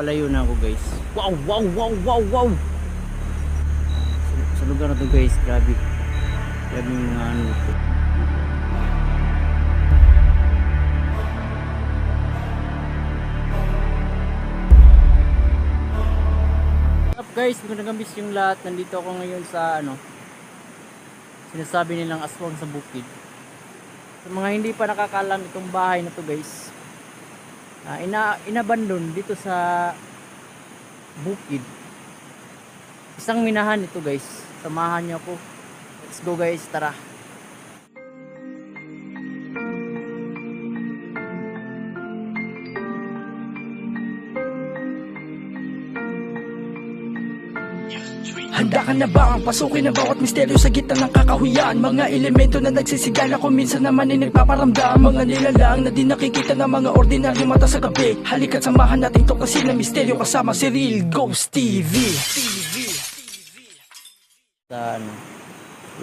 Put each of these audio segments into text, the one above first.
Palayo na ako guys. Wow, wow, wow, wow, wow. Sa, sa lugar na to guys, grabe. Grabe yung mga ano ito. Guys, sa yung lahat. Nandito ako ngayon sa ano, sinasabi nilang aswang sa bukid. Sa mga hindi pa nakakalam itong bahay na to guys, ah, ina inabandon dito sa bukid. Isang minahan ito guys. Samahan niyo ako. Let's go guys, tara. Handa ka na ba ang pasukin ang bawat misteryo sa gitna ng kakahuyan Mga elemento na nagsisigala kung minsan naman ay nagpaparamdam Mga nilalang na di nakikita ng mga ordinaryo mata sa gabi Halika't samahan natin tuklasin ang misteryo kasama si Real Ghost TV Sa ano,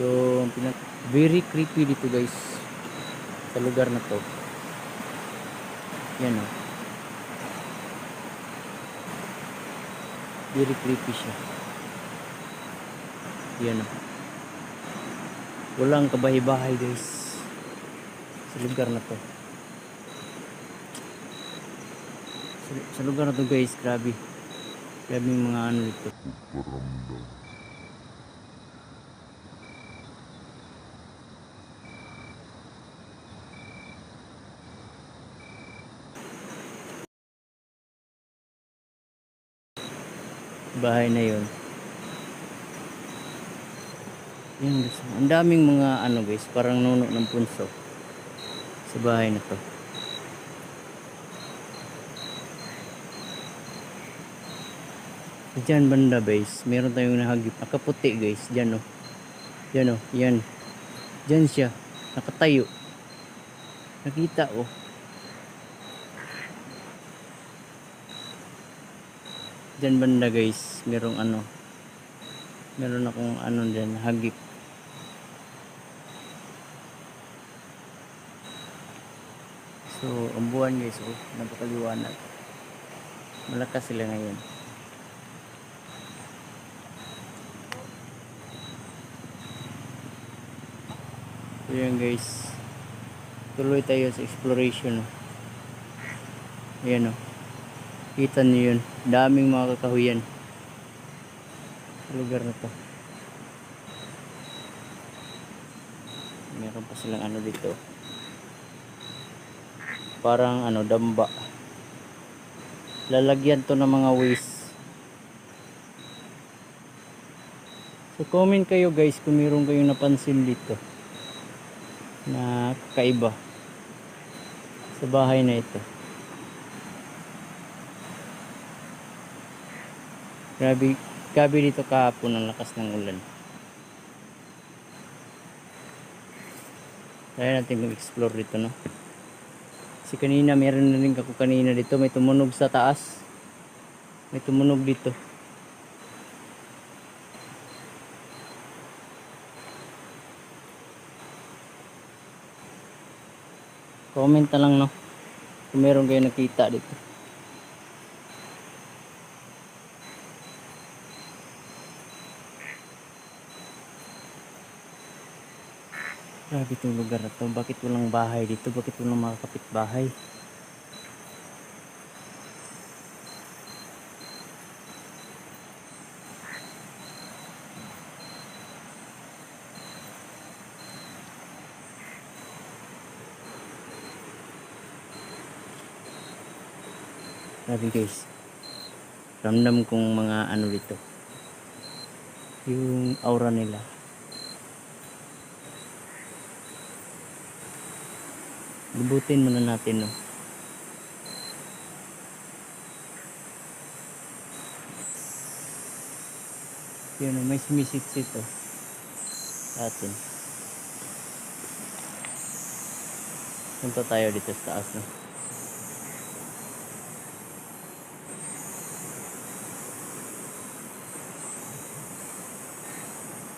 yung pinag very creepy dito guys. Sa lugar na to. Yan oh. Very creepy siya. Yan. Walang kabahay-bahay guys. Sa lugar na to. Sa, sa lugar na to guys, grabe. Grabe yung mga ano dito. bahay na yun yan guys ang daming mga ano guys parang nuno ng punso sa bahay na to Diyan banda guys, meron tayong nahagip. Nakaputi guys, diyan oh. Diyan oh, yan. Diyan siya, nakatayo. Nakita oh. Diyan banda guys, merong ano. Meron akong ano diyan, hagip. So, ang buwan guys, oh, napakaliwanag. Malakas sila ngayon. So yan guys. Tuloy tayo sa exploration. oh. Ayan o. Kita niyo yun. Daming mga kakahuyan. Sa lugar na to. Meron pa silang ano dito. Parang ano, damba. Lalagyan to ng mga waste. So comment kayo guys kung meron kayong napansin dito na kakaiba sa bahay na ito. Grabe, grabe dito kahapon ang lakas ng ulan. Kaya natin mag-explore dito, no? Kasi kanina, meron na rin ako kanina dito. May tumunog sa taas. May tumunog dito. Comment na lang, no? Kung meron kayo nakita dito. Grabe itong lugar na to. Bakit walang bahay dito? Bakit walang mga kapitbahay? Grabe guys. Ramdam kong mga ano dito. Yung aura nila. Lubutin muna natin no. Yun no, may sumisit-sit oh. Sa atin. Punta tayo dito sa taas no.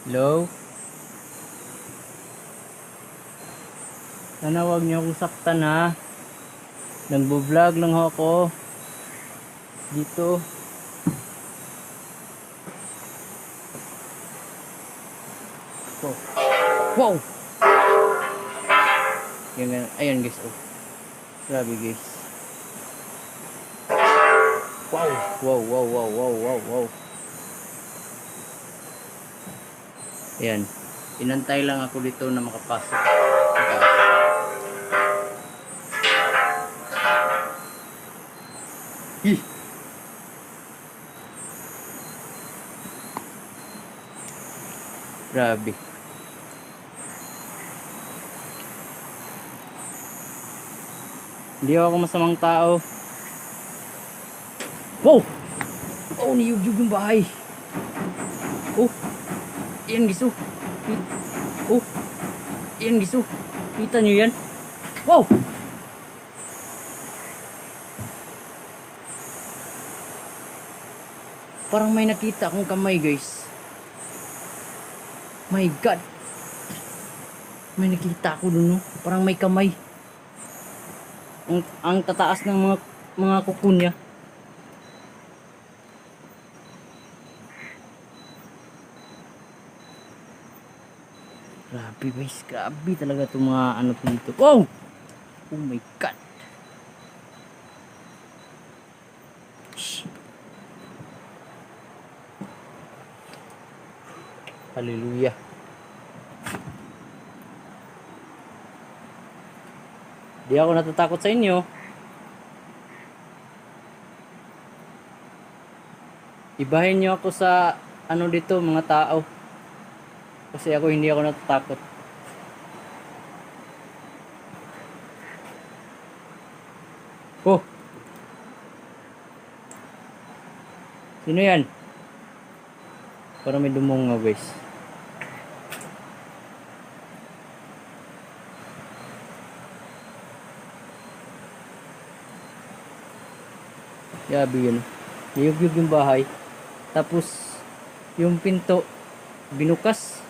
Hello? Sana wag niyo akong saktan ha. Nagbo-vlog lang ako. Dito. Wow. Wow! Yan, yan. Ayan guys. Oh. Grabe guys. Wow! Wow, wow, wow, wow, wow, wow. Ayan. Inantay lang ako dito na makapasok. Hi! Grabe. Hindi ako masamang tao. Wow! Oh, niyugyug yung bahay. Oh! Yan giso. Oh! Yan giso. Kita nyo yan? Wow! Parang may nakita akong kamay guys. My God! May nakita ako dun no? Parang may kamay. Ang, ang tataas ng mga mga kuko niya. Grabe guys, grabe talaga itong mga ano dito. Wow! Oh my God! Hallelujah. Di ako natatakot sa inyo. Ibahin niyo ako sa ano dito mga tao. Kasi ako hindi ako natatakot. Oh. Sino yan? Parang may dumungaw guys. Yabi yun. Niyugyug yung bahay. Tapos, yung pinto, binukas.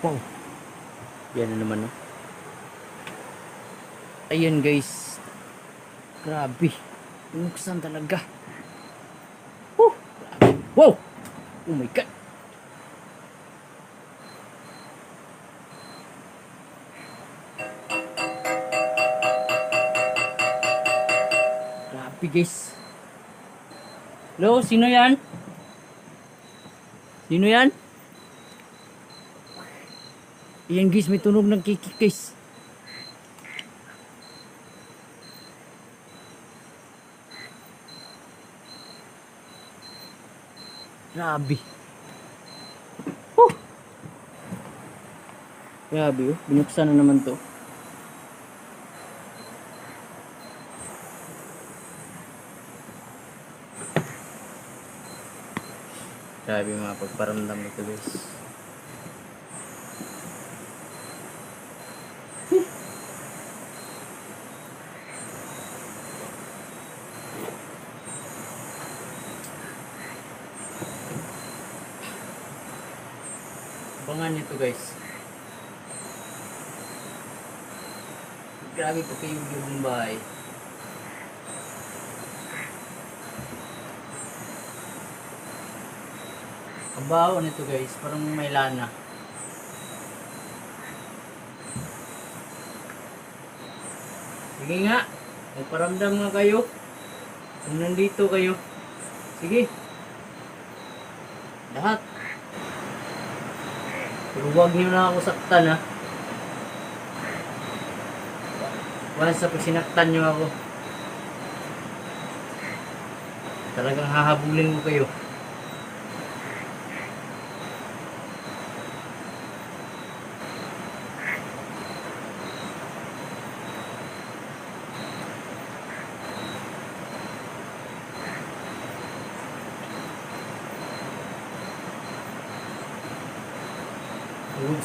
Wow. Yan na naman, no? Ayan, guys. Grabe. Binuksan talaga. Woo! Grabe. Wow! Oh my God! Grabe guys. Hello, sino yan? Sino yan? Yan guys, may tunog ng kiki guys. Grabe. Whew! Grabe oh, binuksan na naman to. Grabe mga pagparamdam nito guys. Abangan nito guys. Grabe po kayo yung bahay. Ang baho nito guys, parang may lana. Sige nga, magparamdam nga kayo. Kung nandito kayo. Sige. Lahat. Pero huwag niyo na ako saktan ha. Once pag sinaktan niyo ako. Talagang hahabulin ko kayo.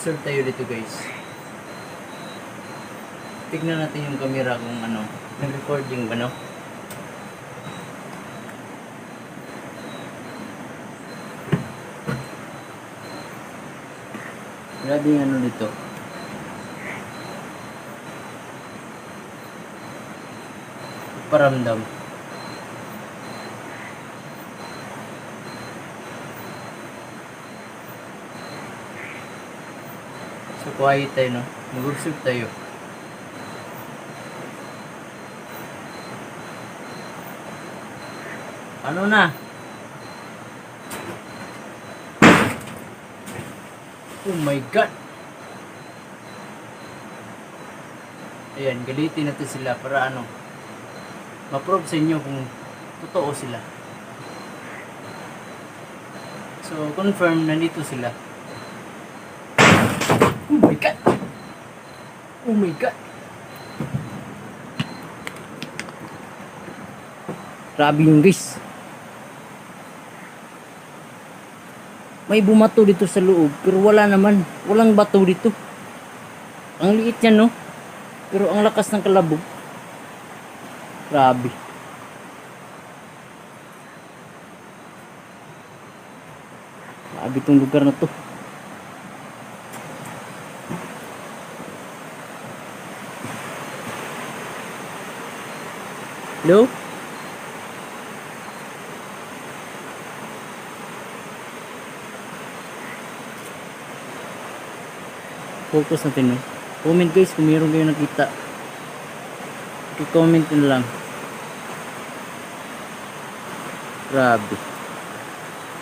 mag-solve tayo dito guys. Tignan natin yung camera kung ano, nag-recording ba no? Grabe yung ano dito. Paramdam. Quiet tayo no. Mag-observe tayo. Ano na? Oh my God! Ayan, galitin natin sila para ano, ma-prove sa inyo kung totoo sila. So, confirm nandito sila. Oh my God! Oh my God! Grabe yung guys. May bumato dito sa loob, pero wala naman. Walang bato dito. Ang liit yan, no? Pero ang lakas ng kalabog. Grabe. Grabe itong lugar na to. Hello? focus natin no? Comment guys kung meron kayo nakita. I-comment na lang. Grabe.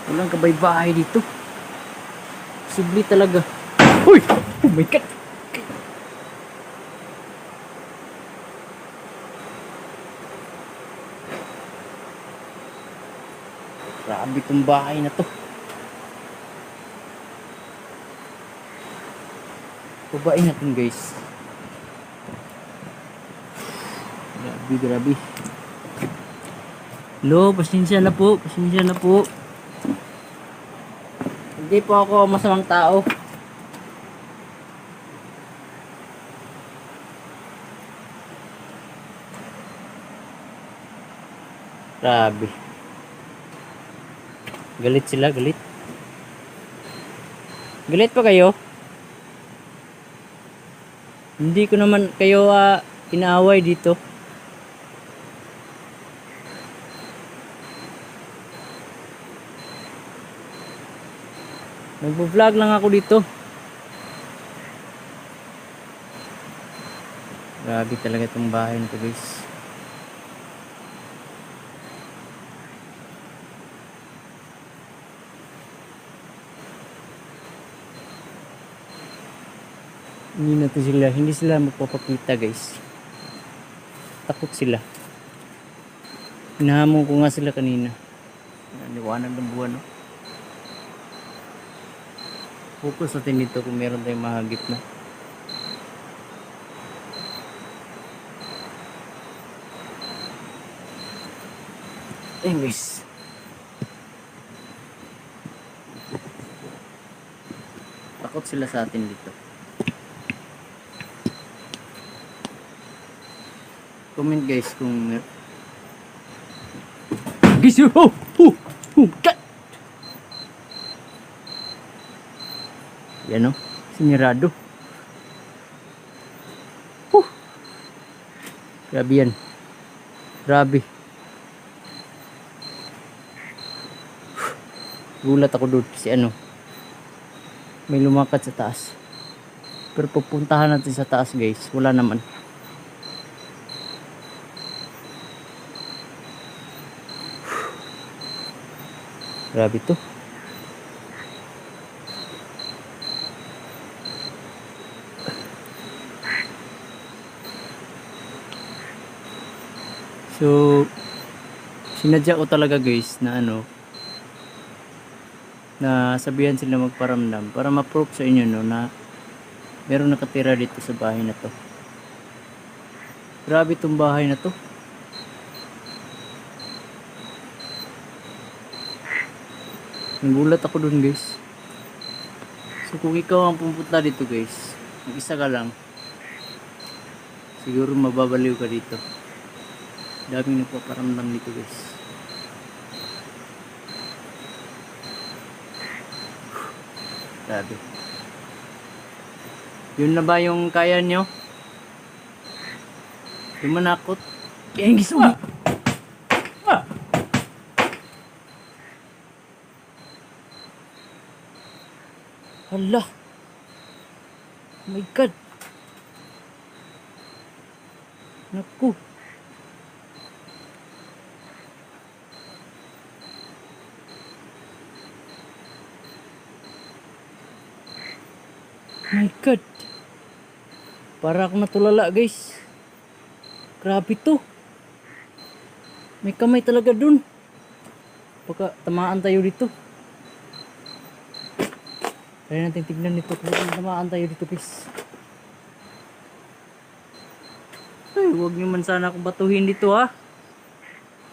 Walang kabay-bahay dito. Subli talaga. Uy! Oh my god grabe tong bahay na to Babain natin guys. Grabe, grabe. Lo, pasensya na po. Pasensya na po. Hindi po ako masamang tao. Grabe. Galit sila, galit. Galit pa kayo? Hindi ko naman kayo uh, inaaway dito. Nagpo-vlog lang ako dito. Grabe talaga itong bahay nito guys. Hindi na to sila. Hindi sila magpapakita guys. Takot sila. Hinahamon ko nga sila kanina. Liwanag ng buwan no? focus natin dito kung meron tayong mahagip na anyways takot sila sa atin dito comment guys kung guys oh oh oh, oh God! yan o sinirado. Oh grabe yan. Grabe. Gulat ako doon kasi ano may lumakad sa taas. Pero pupuntahan natin sa taas guys. Wala naman Grabe to. So, sinadya ko talaga guys na ano, na sabihan sila magparamdam para ma-prove sa inyo no na meron nakatira dito sa bahay na to. Grabe tong bahay na to. Nagulat ako dun guys. So kung ikaw ang pumunta dito guys, mag-isa ka lang, siguro mababaliw ka dito. Daming nagpaparamdam dito guys. Grabe. Yun na ba yung kaya nyo? Yung manakot? Yan gusto mo. My God. Naku. My God. Para akong natulala guys. Grabe to. May kamay talaga dun. Baka tamaan tayo dito. Kaya natin tignan nito kung tamaan tayo dito guys. Ay, huwag niyo man sana akong batuhin dito ha.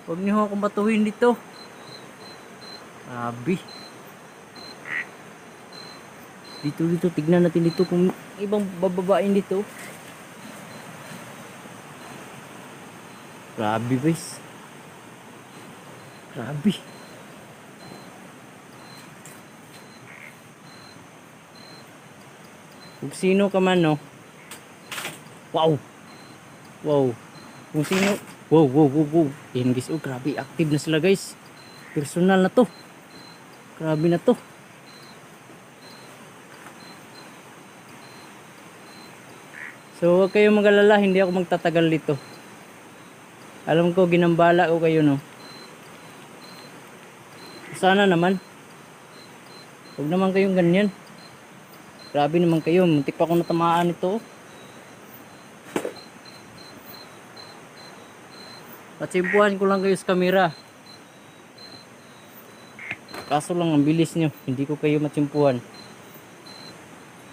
Huwag niyo akong batuhin dito. Grabe. Dito dito tignan natin dito kung ibang bababain dito. Grabe guys. Grabe. Kung sino ka man no. Wow. Wow. Kung sino. Wow, wow, wow, wow. Yan guys. Oh, grabe. Active na sila guys. Personal na to. Grabe na to. So, huwag kayong mag-alala, hindi ako magtatagal dito. Alam ko, ginambala ko kayo, no? Sana naman. Huwag naman kayong ganyan. Grabe naman kayo, muntik pa akong natamaan ito. Patsimpuhan ko lang kayo sa kamera. Kaso lang, ang bilis nyo. Hindi ko kayo matsimpuhan.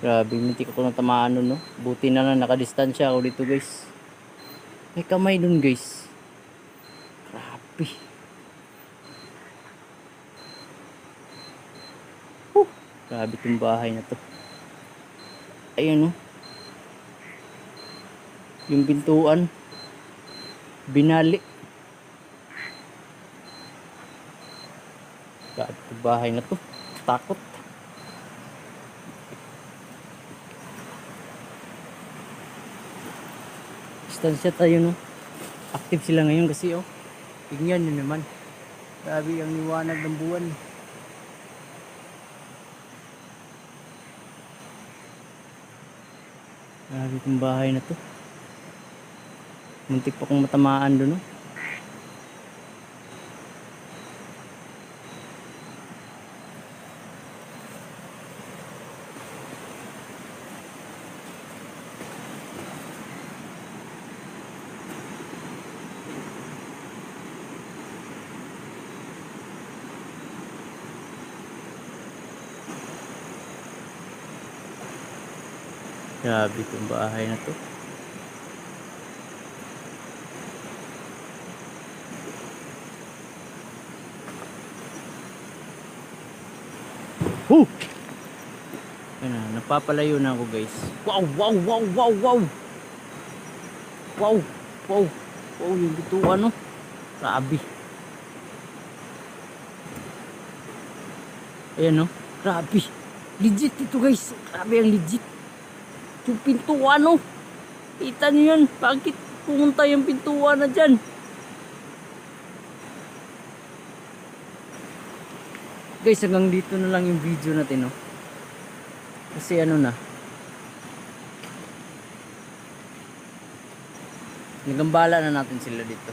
Grabe, muntik ako natamaan nun, no? Buti na lang, nakadistansya ako dito, guys. May kamay dun, guys. Grabe. Huh, grabe itong bahay na to. Ayan, no? Yung pintuan. Binali. Itong bahay na to. Takot. distansya tayo no active sila ngayon kasi oh tingnan nyo naman grabe ang liwanag ng buwan grabe itong bahay na to. Muntik pa kong matamaan doon no grabe itong bahay na to Huh! Ayun na, napapalayo na ako guys. Wow, wow, wow, wow, wow! Wow, wow, wow, yung bituan no. Grabe. Ayan no, grabe. Legit ito guys. Grabe ang legit. Yung pintuan no. Kita nyo yan. Bakit pumunta yung pintuan na dyan? Guys, hanggang dito na lang yung video natin no. Kasi ano na. Nagambala na natin sila dito.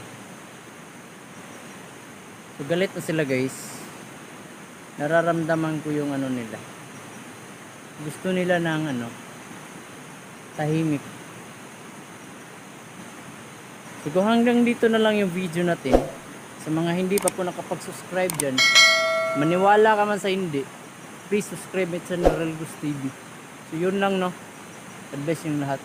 So galit na sila guys. Nararamdaman ko yung ano nila. Gusto nila ng ano tahimik. So hanggang dito na lang yung video natin. Sa mga hindi pa po nakapag-subscribe dyan, maniwala ka man sa hindi, please subscribe at channel Relgus TV. So yun lang no. God bless yung lahat.